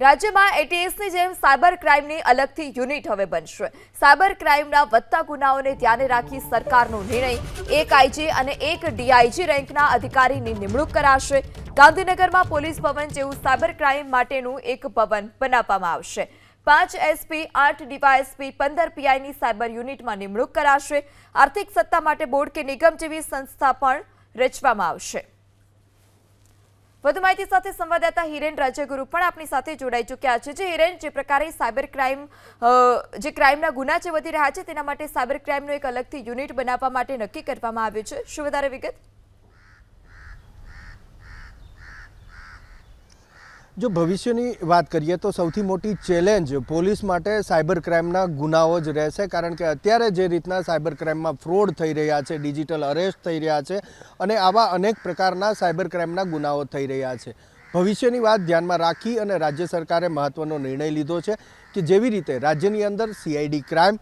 રાજ્યમાં એટીએસની જેમ સાયબર ક્રાઇમની અલગથી યુનિટ હવે બનશે. સાયબર ક્રાઇમના વધતા ગુનાઓને ધ્યાને રાખી સરકારનો નિર્ણય, એક આઈજી અને એક ડીઆઈજી રેન્કના અધિકારીની નિમણૂક કરાશે. ગાંધીનગરમાં પોલીસ ભવન જેવું સાયબર ક્રાઇમ માટેનું એક ભવન બનાવવામાં આવશે. પાંચ એસપી આઠ ડીવાયએસપી પંદર પીઆઈની સાયબર યુનિટમાં નિમણૂક કરાશે. આર્થિક સત્તા માટે બોર્ડ કે નિગમ જેવી સંસ્થા પણ રચવામાં આવશે. વધુ માહિતી સાથે સંવાદદાતા હિરેન રાજ્યગુરુ પણ આપણી સાથે જોડાઈ ચૂક્યા છે. જે હિરેન, જે પ્રકારે સાયબર ક્રાઇમ જે ક્રાઇમના ગુના છે વધી રહ્યા છે, તેના માટે સાયબર ક્રાઇમનું એક અલગથી યુનિટ બનાવવા માટે નક્કી કરવામાં આવ્યું છે. શું વધારે વિગત? જો ભવિષ્યની વાત કરીએ તો સૌથી મોટી ચેલેન્જ પોલીસ માટે સાયબર ક્રાઇમના ગુનાઓ જ રહેશે, કારણ કે અત્યારે જે રીતના સાયબર ક્રાઇમમાં ફ્રોડ થઈ રહ્યા છે, ડિજિટલ અરેસ્ટ થઈ રહ્યા છે અને આવા અનેક પ્રકારના સાયબર ક્રાઇમના ગુનાઓ થઈ રહ્યા છે. ભવિષ્યની વાત ધ્યાનમાં રાખી અને રાજ્ય સરકારે મહત્વનો નિર્ણય લીધો છે કે જેવી રીતે રાજ્યની અંદર સીઆઈડી ક્રાઇમ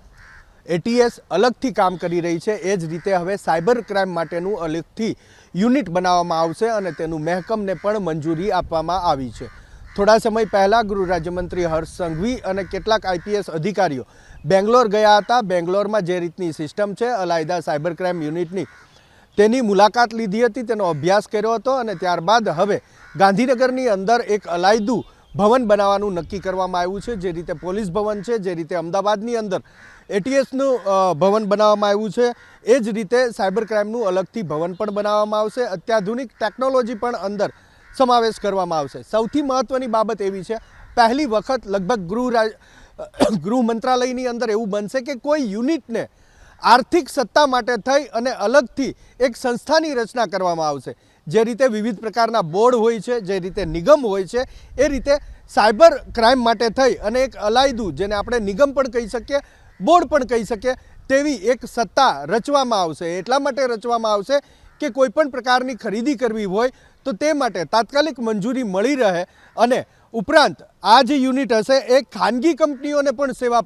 એટીએસ અલગથી કામ કરી રહી છે, એ જ રીતે હવે સાયબર ક્રાઇમ માટેનું અલગથી યુનિટ બનાવવામાં આવશે અને તેનું મહેકમને પણ મંજૂરી આપવામાં આવી છે. થોડા સમય પહેલાં ગૃહ રાજ્યમંત્રી હર્ષ સંઘવી અને કેટલાક આઈપીએસ અધિકારીઓ બેંગ્લોર ગયા હતા. બેંગ્લોરમાં જે રીતની સિસ્ટમ છે, અલાયદા સાયબર ક્રાઇમ યુનિટની, તેની મુલાકાત લીધી હતી, તેનો અભ્યાસ કર્યો હતો અને ત્યારબાદ હવે ગાંધીનગરની અંદર એક અલાયદું ભવન બનાવવાનું નક્કી કરવામાં આવ્યું છે. જે રીતે પોલીસ ભવન છે, જે રીતે અમદાવાદની અંદર એટીએસનું ભવન બનાવવામાં આવ્યું છે, એ જ રીતે સાયબર ક્રાઇમનું અલગથી ભવન પણ બનાવવામાં આવશે. અત્યાધુનિક ટેકનોલોજી પણ અંદર સમાવેશ કરવામાં આવશે. સૌથી મહત્ત્વની બાબત એવી છે, પહેલી વખત લગભગ ગૃહ ગૃહ મંત્રાલયની અંદર એવું બનશે કે કોઈ યુનિટને આર્થિક સત્તા માટે થઈ અને અલગથી એક સંસ્થાની રચના કરવામાં આવશે. જે રીતે વિવિધ પ્રકારના બોર્ડ હોય છે, જે રીતે નિગમ હોય છે, એ રીતે સાયબર ક્રાઇમ માટે થઈ અને એક અલાયદું, જેને આપણે નિગમ પણ કહી શકીએ, બોર્ડ પણ કહી શકીએ, તેવી એક સત્તા રચવામાં આવશે. એટલા માટે રચવામાં આવશે કે કોઈ પણ પ્રકારની ખરીદી કરવી હોય તો તે માટે તાત્કાલિક મંજૂરી મળી રહે અને ઉપરાંત આ જે યુનિટ હશે એ ખાનગી કંપનીઓને પણ સેવા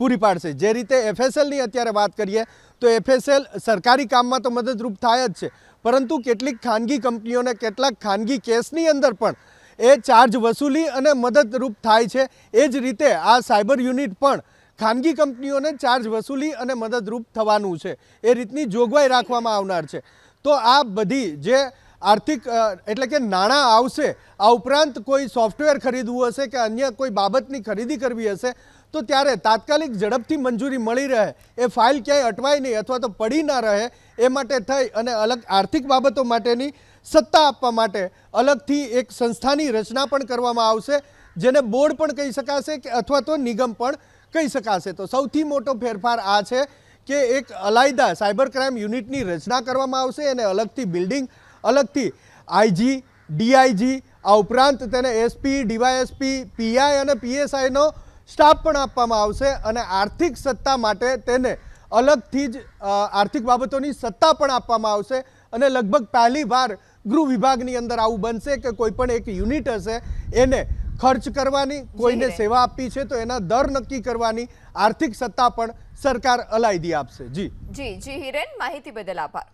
પૂરી પાડશે. જે રીતે એફએસએલની અત્યારે વાત કરીએ તો એફએસએલ સરકારી કામમાં તો મદદરૂપ થાય જ છે. પરંતુ કેટલીક ખાનગી કંપનીઓને કેટલાક ખાનગી કેસની અંદર પણ એ ચાર્જ વસૂલી અને મદદરૂપ થાય છે. એ જ રીતે આ સાયબર યુનિટ પણ ખાનગી કંપનીઓને ચાર્જ વસૂલી અને મદદરૂપ થવાનું છે. એ રીતની જોગવાઈ રાખવામાં આવનાર છે. તો આ બધી જે આર્થિક એટલે કે નાણાં આવશે, આ ઉપરાંત કોઈ સોફ્ટવેર ખરીદવું હશે કે અન્ય કોઈ બાબતની ખરીદી કરવી હશે, તો ત્યારે તાત્કાલિક ઝડપથી મંજૂરી મળી રહે, એ ફાઇલ ક્યાંય અટવાય નહીં અથવા તો પડી ના રહે, એ માટે થઈ અને અલગ આર્થિક બાબતો માટેની સત્તા આપવા માટે અલગથી એક સંસ્થાની રચના પણ કરવામાં આવશે, જેને બોર્ડ પણ કહી શકાશે કે અથવા તો નિગમ પણ કહી શકાશે. તો સૌથી મોટો ફેરફાર આ છે કે એક અલાયદા સાયબર ક્રાઇમ યુનિટની રચના કરવામાં આવશે અને અલગથી બિલ્ડિંગ, અલગથી આઈજી ડીઆઈજી આ ઉપરાંત તેને એસપી ડીવાયએસપી પીઆઈ અને પીએસઆઈનો સ્ટાફ પણ આપવામાં આવશે અને આર્થિક સત્તા માટે તેને અલગથી જ આર્થિક બાબતોની સત્તા પણ આપવામાં આવશે અને લગભગ પહેલી વાર ગૃહ વિભાગની અંદર આવું બનશે કે કોઈ પણ એક યુનિટ હશે એને ખર્ચ કરવાની કોઈને સેવા આપવી છે તો એના દર નક્કી કરવાની આર્થિક સત્તા પણ સરકાર અલાયદી આપશે. જી. જી જી હિરેન માહિતી બદલ આભાર.